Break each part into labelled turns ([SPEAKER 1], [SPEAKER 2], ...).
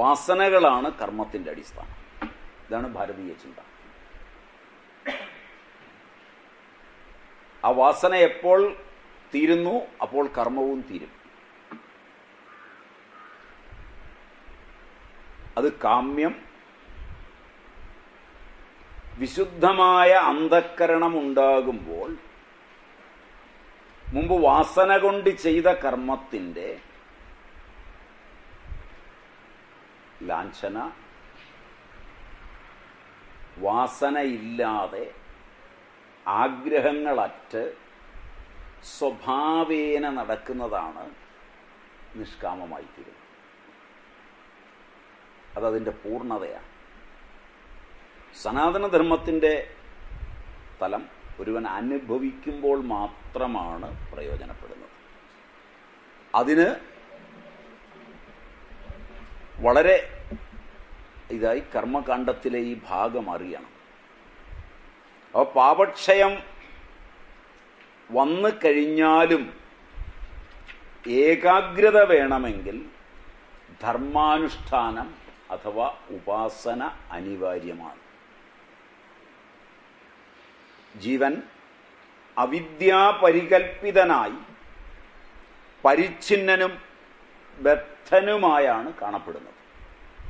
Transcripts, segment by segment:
[SPEAKER 1] വാസനകളാണ് കർമ്മത്തിന്റെ അടിസ്ഥാനം. ഇതാണ് ഭാരതീയ ചിന്ത. ആ വാസന എപ്പോൾ തീരുന്നു അപ്പോൾ കർമ്മവും തീരും. അത് കാമ്യം വിശുദ്ധമായ അന്ധക്കരണം ഉണ്ടാകുമ്പോൾ മുമ്പ് വാസന കൊണ്ട് ചെയ്ത കർമ്മത്തിന്റെ ലാഞ്ചന. വാസനയില്ലാതെ ആഗ്രഹങ്ങളറ്റ് സ്വഭാവേന നടക്കുന്നതാണ് നിഷ്കാമമായി തീരുന്നത് അതതിന്റെ പൂർണതയാണ് സനാതനധർമ്മത്തിന്റെ തലം ഒരുവൻ അനുഭവിക്കുമ്പോൾ മാത്രമാണ് പ്രയോജനപ്പെടുന്നത്. അതിന് വളരെ ഇതായി കർമ്മകാണ്ഡത്തിലെ ഈ ഭാഗം അറിയണം. അപ്പോൾ പാപക്ഷയം വന്നു കഴിഞ്ഞാലും ഏകാഗ്രത വേണമെങ്കിൽ ധർമാനുഷ്ഠാനം അഥവാ ഉപാസന അനിവാര്യമാണ്. ജീവൻ അവിദ്യാപരികൽപ്പിതനായി പരിച്ഛിന്നനും ബദ്ധനുമായാണ് കാണപ്പെടുന്നത്.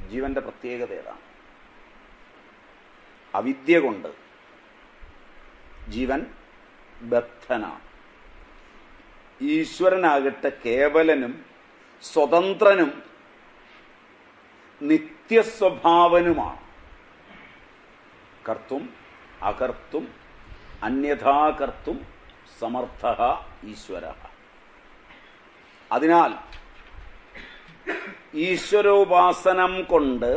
[SPEAKER 1] ജീവന്റെ പ്രത്യേകത ഏതാണ്? അവിദ്യ കൊണ്ട് ജീവൻ ബദ്ധനാണ്. ഈശ്വരനാകട്ടെ കേവലനും സ്വതന്ത്രനും നിത്യസ്വഭാവനുമാണ്. കർത്തും അകർത്തും അന്യഥാകർത്തും സമർത്ഥ ഈശ്വര. അതിനാൽ ഈശ്വരോപാസനം കൊണ്ട്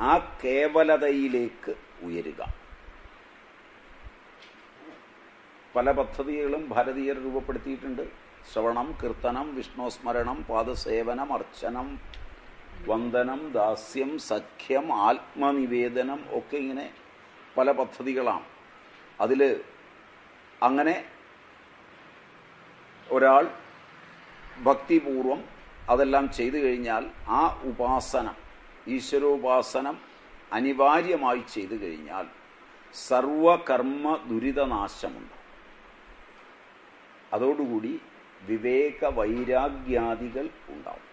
[SPEAKER 1] ആ കേവലതയിലേക്ക് ഉയരുക. പല പദ്ധതികളും ഭാരതീയർ രൂപപ്പെടുത്തിയിട്ടുണ്ട്. ശ്രവണം കീർത്തനം വിഷ്ണുസ്മരണം പാദസേവനം അർച്ചനം വന്ദനം ദാസ്യം സഖ്യം ആത്മനിവേദനം ഒക്കെ ഇങ്ങനെ പല പദ്ധതികളാണ്. അതിൽ അങ്ങനെ ഒരാൾ ഭക്തിപൂർവം അതെല്ലാം ചെയ്തു കഴിഞ്ഞാൽ ആ ഉപാസന ഈശ്വരോപാസനം അനിവാര്യമായി ചെയ്തു കഴിഞ്ഞാൽ സർവകർമ്മ ദുരിതനാശമുണ്ട്. അതോടുകൂടി വിവേക വൈരാഗ്യാദികൾ ഉണ്ടാവും.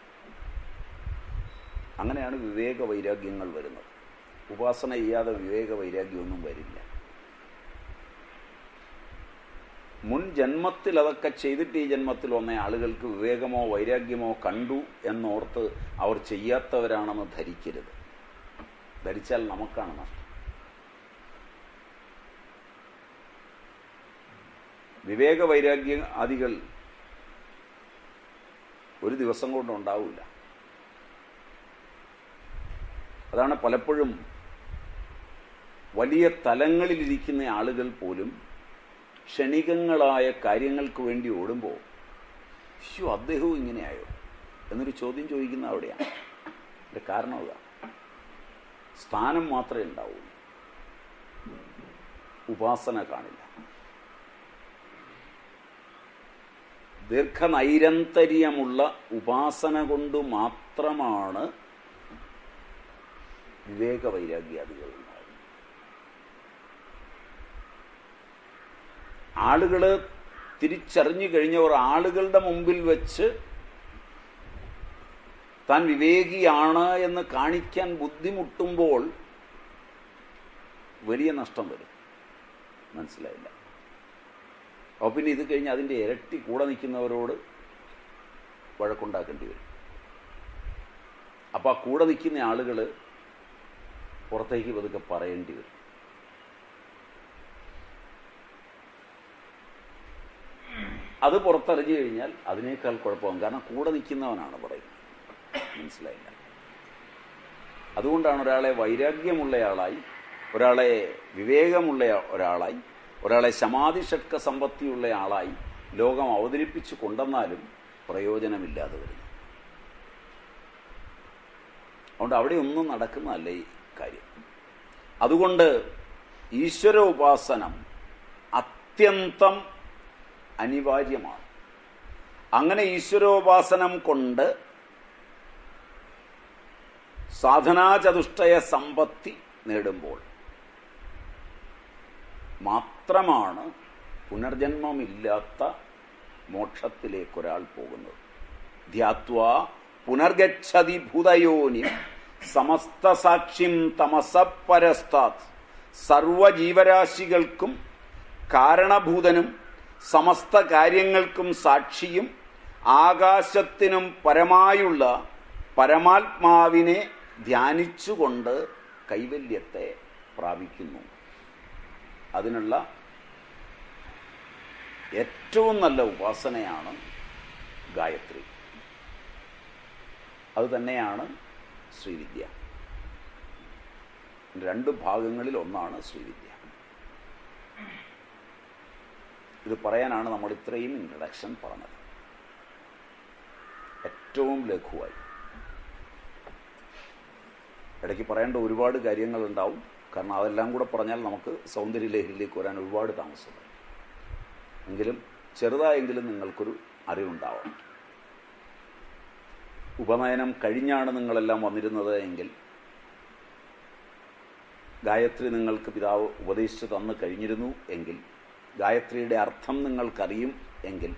[SPEAKER 1] അങ്ങനെയാണ് വിവേക വൈരാഗ്യങ്ങൾ വരുന്നത്. ഉപാസന ചെയ്യാതെ വിവേക വൈരാഗ്യമൊന്നും വരില്ല. മുൻ ജന്മത്തിൽ അതൊക്കെ ചെയ്തിട്ട് ഈ ജന്മത്തിൽ വന്ന ആളുകൾക്ക് വിവേകമോ വൈരാഗ്യമോ കണ്ടു എന്നോർത്ത് അവർ ചെയ്യാത്തവരാണെന്ന് ധരിക്കരുത്. ധരിച്ചാൽ നമുക്കാണ് നഷ്ടം. വിവേക വൈരാഗ്യ ആദികൾ ഒരു ദിവസം കൊണ്ട് ഉണ്ടാവില്ല. അതാണ് പലപ്പോഴും വലിയ തലങ്ങളിലിരിക്കുന്ന ആളുകൾ പോലും ക്ഷണികങ്ങളായ കാര്യങ്ങൾക്ക് വേണ്ടി ഓടുമ്പോൾ ശോ അദ്ദേഹവും ഇങ്ങനെയായോ? എന്നൊരു ചോദ്യം ചോദിക്കുന്ന അവിടെയാണ്. അതിന്റെ കാരണം അതാ. സ്ഥാനം മാത്രമേ ഉണ്ടാവുള്ളൂ ഉപാസന കാണില്ല. ദീർഘനൈരന്തര്യമുള്ള ഉപാസന കൊണ്ട് മാത്രമാണ് വിവേക വൈരാഗ്യാദികൾ തിരിച്ചറിഞ്ഞു തിരിച്ചറിഞ്ഞു കഴിഞ്ഞവർ ആളുകളുടെ മുമ്പിൽ വെച്ച് താൻ വിവേകിയാണ് എന്ന് കാണിക്കാൻ ബുദ്ധിമുട്ടുമ്പോൾ വലിയ നഷ്ടം വരും. മനസ്സിലായില്ല. അപ്പോൾ പിന്നെ ഇത് കഴിഞ്ഞ് അതിന്റെ ഇരട്ടി കൂടെ നിൽക്കുന്നവരോട് വഴക്കുണ്ടാക്കേണ്ടി വരും. അപ്പോൾ ആ കൂടെ നിൽക്കുന്ന ആളുകൾ പുറത്തേക്ക് പതുക്കെ പറയേണ്ടി വരും. അത് പുറത്തെറിഞ്ഞു കഴിഞ്ഞാൽ അതിനേക്കാൾ കുഴപ്പമാകും കാരണം കൂടെ നിൽക്കുന്നവനാണ് പറയുന്നത്. മനസ്സിലായില്ല. അതുകൊണ്ടാണ് ഒരാളെ വൈരാഗ്യമുള്ളയാളായി ഒരാളെ വിവേകമുള്ള ഒരാളായി ഒരാളെ സമാധി ഷഡ്ക സമ്പത്തിയുള്ള ആളായി ലോകം അവതരിപ്പിച്ചു കൊണ്ടെന്നാലും പ്രയോജനമില്ലാതെ വരുന്നു. അതുകൊണ്ട് അവിടെ ഒന്നും നടക്കുന്നതല്ല ഈ കാര്യം. അതുകൊണ്ട് ഈശ്വര ഉപാസനം അത്യന്തം അനിവാര്യമാണ്. അങ്ങനെ ഈശ്വരോപാസനം കൊണ്ട് സാധനാചതുഷ്ടയ സമ്പത്തി നേടുമ്പോൾ മാത്രമാണ് പുനർജന്മമില്ലാത്ത മോക്ഷത്തിലേക്കൊരാൾ പോകുന്നത്. ധ്യാത്വ പുനർഗച്ഛതി ഭൂതയോനി സമസ്ത സാക്ഷിം തമസപരസ്താത് സർവജീവരാശികൾക്കും കാരണഭൂതനും സമസ്ത കാര്യങ്ങൾക്കും സാക്ഷിയും ആകാശത്തിനും പരമായുള്ള പരമാത്മാവിനെ ധ്യാനിച്ചുകൊണ്ട് കൈവല്യത്തെ പ്രാപിക്കുന്നു. അതിനുള്ള ഏറ്റവും നല്ല ഉപാസനയാണ് ഗായത്രി. അതുതന്നെയാണ് ശ്രീവിദ്യ. രണ്ട് ഭാഗങ്ങളിൽ ഒന്നാണ് ശ്രീവിദ്യ. ഇത് പറയാനാണ് നമ്മൾ ഇത്രയും ഇൻട്രഡക്ഷൻ പറഞ്ഞത്. ഏറ്റവും ലഘുവായി. ഇടയ്ക്ക് പറയേണ്ട ഒരുപാട് കാര്യങ്ങൾ ഉണ്ടാവും കാരണം അതെല്ലാം കൂടെ പറഞ്ഞാൽ നമുക്ക് സൗന്ദര്യ ലഹരിയിലേക്ക് വരാൻ ഒരുപാട് താമസമുണ്ട്. എങ്കിലും ചെറുതായെങ്കിലും നിങ്ങൾക്കൊരു അറിവുണ്ടാവണം. ഉപനയനം കഴിഞ്ഞാണ് നിങ്ങളെല്ലാം വന്നിരുന്നത് എങ്കിൽ ഗായത്രി നിങ്ങൾക്ക് പിതാവ് ഉപദേശിച്ചു തന്നു കഴിഞ്ഞിരുന്നു എങ്കിൽ ഗായത്രിയുടെ അർത്ഥം നിങ്ങൾക്കറിയും എങ്കിൽ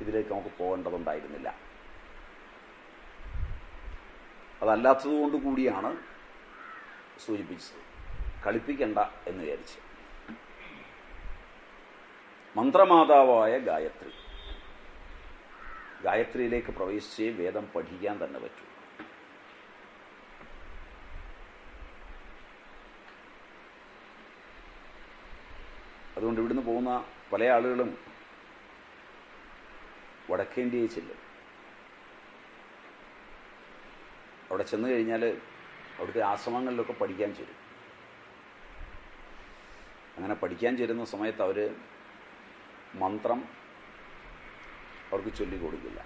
[SPEAKER 1] ഇതിലേക്ക് നമുക്ക് പോകേണ്ടതുണ്ടായിരുന്നില്ല. അതല്ലാത്തതുകൊണ്ട് കൂടിയാണ് സൂചിപ്പിച്ചത്. കളിപ്പിക്കണ്ട എന്ന് വിചാരിച്ച്. മന്ത്രമാതാവായ ഗായത്രി. ഗായത്രിയിലേക്ക് പ്രവേശിച്ചേ വേദം പഠിക്കാൻ തന്നെ പറ്റൂ. അതുകൊണ്ട് ഇവിടുന്ന് പോകുന്ന പല ആളുകളും വടക്കേന്ത്യയിൽ ചെല്ലും. അവിടെ ചെന്ന് കഴിഞ്ഞാൽ അവിടുത്തെ ആശ്രമങ്ങളിലൊക്കെ പഠിക്കാൻ ചേരും അങ്ങനെ പഠിക്കാൻ ചേരുന്ന സമയത്ത് അവർ മന്ത്രം അവർക്ക് ചൊല്ലിക്കൊടുക്കില്ല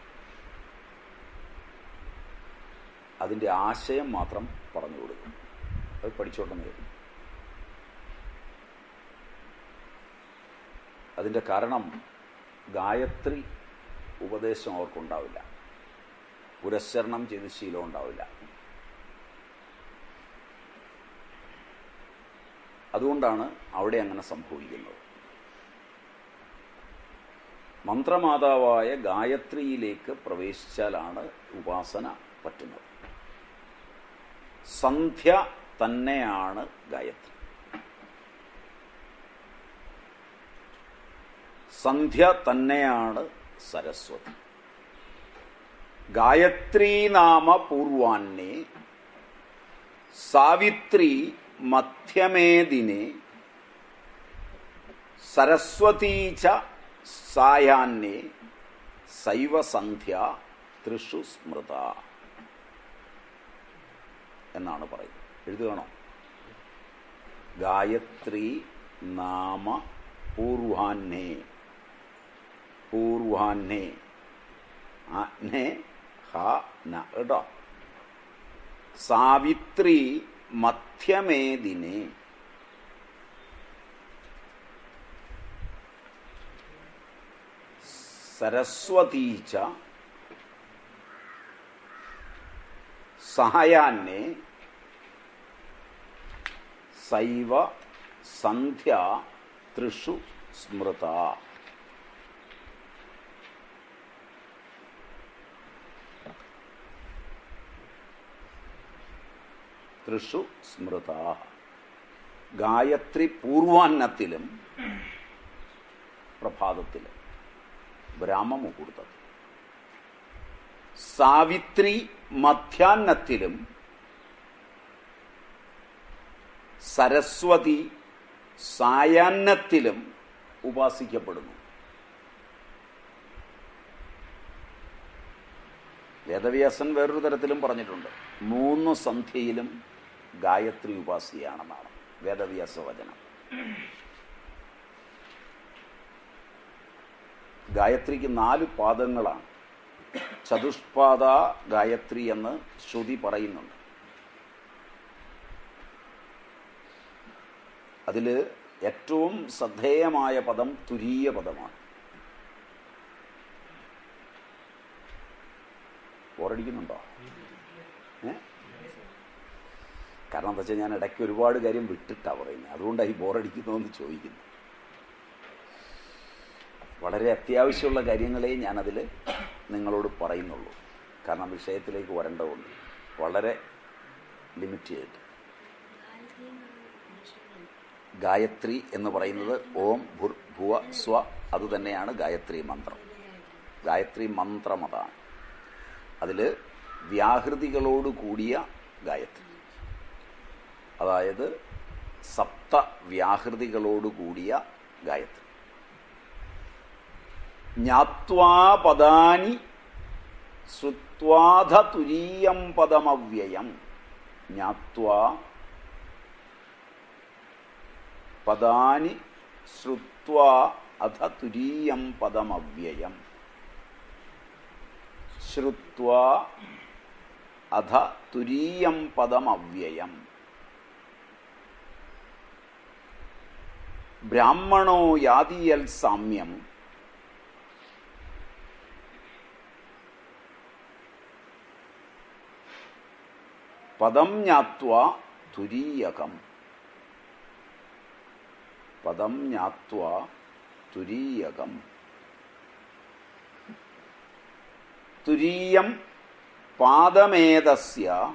[SPEAKER 1] അതിന്റെ ആശയം മാത്രം പറഞ്ഞു കൊടുക്കും. അത് പഠിച്ചോട്ടെന്ന് വരും അതിന്റെ കാരണം ഗായത്രി ഉപദേശം അവർക്കുണ്ടാവില്ല. പുരസ്ചരണം ചെയ്ത് ശീലം ഉണ്ടാവില്ല. അതുകൊണ്ടാണ് അവിടെ അങ്ങനെ സംഭവിക്കുന്നത്. മന്ത്രമാതാവായ ഗായത്രിയിലേക്ക് പ്രവേശിച്ചാലാണ് ഉപാസന പറ്റുന്നത്. സന്ധ്യ തന്നെയാണ് ഗായത്രി. സന്ധ്യ തന്നെയാണ് സരസ്വതി. ഗായത്രി നാമ പൂർവാന്നെ സാവിത്രി മധ്യമേ ദിനെ സരസ്വതീ ച സായാന്യേ സൈവസന്ധ്യ തൃഷു സ്മൃത എന്നാണ് പറയുന്നത്. എഴുതുകയാണോ? ഗായത്രി നാമ പൂർവാന്നേ. പൂർവാന്നേ ആജ്ഞേ ഹ ന ഇട സാവിത്രി മധ്യമേ ദിനെ സരസ്വതീ ച സഹായാന്നെ സൈവ സന്ധ്യ തൃഷു സ്മൃത തൃഷു സ്മൃത. ഗായത്രി പൂർവാന്നത്തിലും പ്രഭാതത്തിലും ബ്രാഹ്മമുഹൂർത്തത്തിൽ. സാവിത്രി മധ്യാന്നത്തിലും സരസ്വതി സായാന്നത്തിലും ഉപാസിക്കപ്പെടുന്നു. വേദവ്യാസൻ വേറൊരു തരത്തിലും പറഞ്ഞിട്ടുണ്ട്. മൂന്ന് സന്ധ്യയിലും ഗായത്രി ഉപാസിയാണെന്നാണ് വേദവ്യാസ വചനം ഗായത്രിക്ക് നാല് പാദങ്ങളാണ്. ചതുഷ്പാദ ഗായത്രി എന്ന് ശ്രുതി പറയുന്നുണ്ട്. അതിൽ ഏറ്റവും ശ്രദ്ധേയമായ പദം തുരീയ പദമാണ്. കാരണം എന്താ വെച്ചാൽ ഞാൻ ഇടയ്ക്ക് ഒരുപാട് കാര്യം വിട്ടിട്ടാണ് പറയുന്നത് അതുകൊണ്ടാണ് ഈ ബോറടിക്കുന്നതെന്ന് ചോദിക്കുന്നു. വളരെ അത്യാവശ്യമുള്ള കാര്യങ്ങളെ ഞാനതിൽ നിങ്ങളോട് പറയുന്നുള്ളൂ. കാരണം വിഷയത്തിലേക്ക് വരേണ്ടതുണ്ട്. വളരെ ലിമിറ്റ് ചെയ്തിട്ട് ഗായത്രി എന്ന് പറയുന്നത് ഓം ഭുർ ഭുവ സ്വ അതുതന്നെയാണ് ഗായത്രി മന്ത്രം. ഗായത്രി മന്ത്രം അതാണ്. അതിൽ വ്യാഹൃതികളോട് കൂടിയ ഗായത്രി. അതായത് സപ്ത വ്യാഹൃതികളോടുകൂടിയ ഗായത്രി. ജ്ഞാത്വാ പദാനി ശ്രുത്വാധ തുരീയം പദമവ്യയം. ജ്ഞാത്വാ പദാനി ശ്രുത്വാ അധ തുരീയം പദമവ്യയം. ശ്രുത്വാ അധ തുരീയം പദമവ്യയം. ബ്രാഹ്മണോ യാതിയൽ സാമ്യം? പദം ജ്ഞാത്വ തുരീയകം. പദം ജ്ഞാത്വ തുരീയകം. തുരീയം പാദമേതസ്യ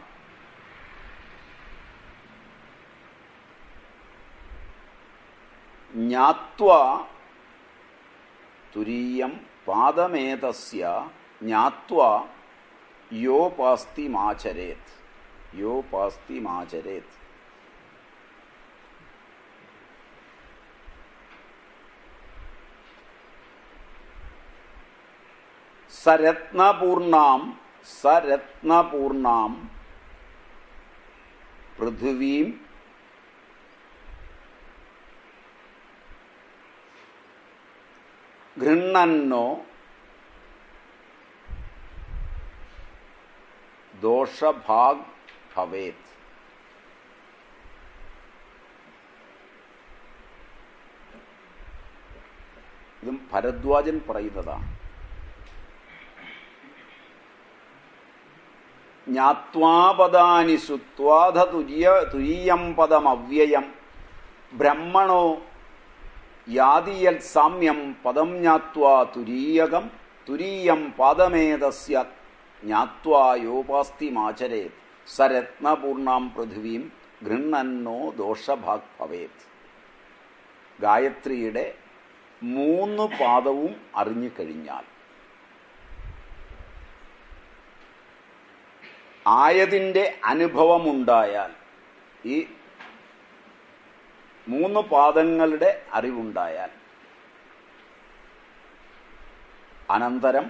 [SPEAKER 1] ജ്ഞാത്വ തുരീയം പാദമേതസ്യ ജ്ഞാത്വ യോപാസ്തിമാചരേത് യോപാസ്തിമാചരേത് സരത്നപൂർണാം സരത്നപൂർണാം പൃഥിവീം ഗൃണ്ണന്നോ ദോഷഭാഗ് ഭവേത്. ഇതും ഭരദ്വാജൻ പറയുന്നതാണ്. ജ്ഞാത്വാപദാനി സുത്വാധ തുര്യ തുരീയം പദമവ്യയം. ബ്രഹ്മണോ യാതിയൽ സാമ്യം പദം ജ്ഞാത്വാ തുരീയകം. തുരീയം പാദമേതസ്യ ജ്ഞാത്വാ യോപാസ്തിമാചരേ സരത്നപൂർണാം പൃഥിവീം ഗൃണ്ണന്നോ ദോഷഭാഗ് ഭവേത് ഗായത്രിയുടെ മൂന്ന് പാദവും അറിഞ്ഞു കഴിഞ്ഞാൽ ആയതിന്റെ അനുഭവമുണ്ടായാൽ ഈ മൂന്ന് പാദങ്ങളുടെ അറിവുണ്ടായാൽ അനന്തരം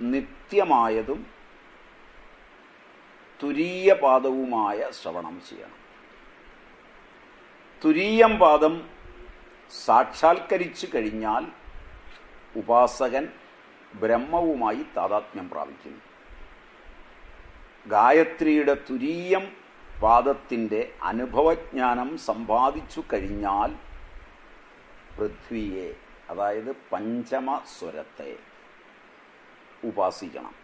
[SPEAKER 1] നിത്യമായതും തുരീയ പാദവുമായ ശ്രവണം ചെയ്യണം. തുരീയം പാദം സാക്ഷാത്കരിച്ചു കഴിഞ്ഞാൽ ഉപാസകൻ ബ്രഹ്മവുമായി താതാത്മ്യം പ്രാപിക്കുന്നു. ഗായത്രിയുടെ തുരീയം പാദത്തിന്റെ അനുഭവജ്ഞാനം സമ്പാദിച്ചു കഴിഞ്ഞാൽ പൃഥ്വിയെ അതായത് പഞ്ചമ പഞ്ചമസ്വരത്തെ ഉപാസിക്കണം.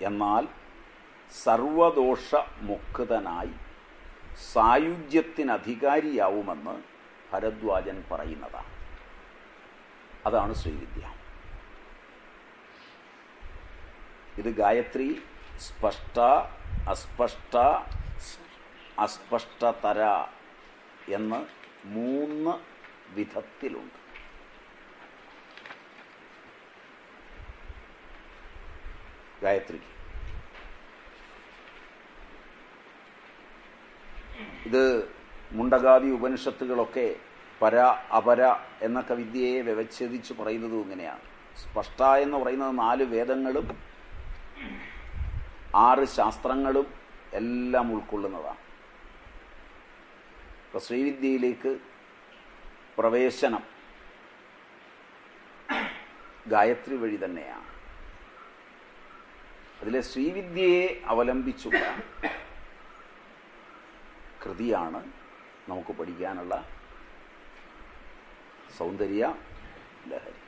[SPEAKER 1] എന്നാൽ സർവദോഷ മുക്തനായി സായുജ്യത്തിനധികാരിയാവുമെന്ന് ഭരദ്വാജൻ പറയുന്നതാണ്. അതാണ് ശ്രീവിദ്യ. ഇത് ഗായത്രി സ്പഷ്ട അസ്പഷ്ട അസ്പഷ്ടതര എന്ന് മൂന്ന് വിധത്തിലുണ്ട്. ഗായത്രിക്ക് ഇത് മുണ്ടകാദി ഉപനിഷത്തുകളൊക്കെ പര അപര എന്ന വിദ്യയെ വ്യവച്ഛേദിച്ച് പറയുന്നതും ഇങ്ങനെയാണ്. സ്പഷ്ട എന്ന് പറയുന്നത് നാല് വേദങ്ങളും ആറ് ശാസ്ത്രങ്ങളും എല്ലാം ഉൾക്കൊള്ളുന്നതാണ്. ശ്രീവിദ്യയിലേക്ക് പ്രവേശനം. ഗായത്രി വഴി തന്നെയാണ്. അതിലെ ശ്രീവിദ്യയെ അവലംബിച്ചുള്ള കൃതിയാണ് നമുക്ക് പഠിക്കാനുള്ള സൗന്ദര്യ ലഹരി.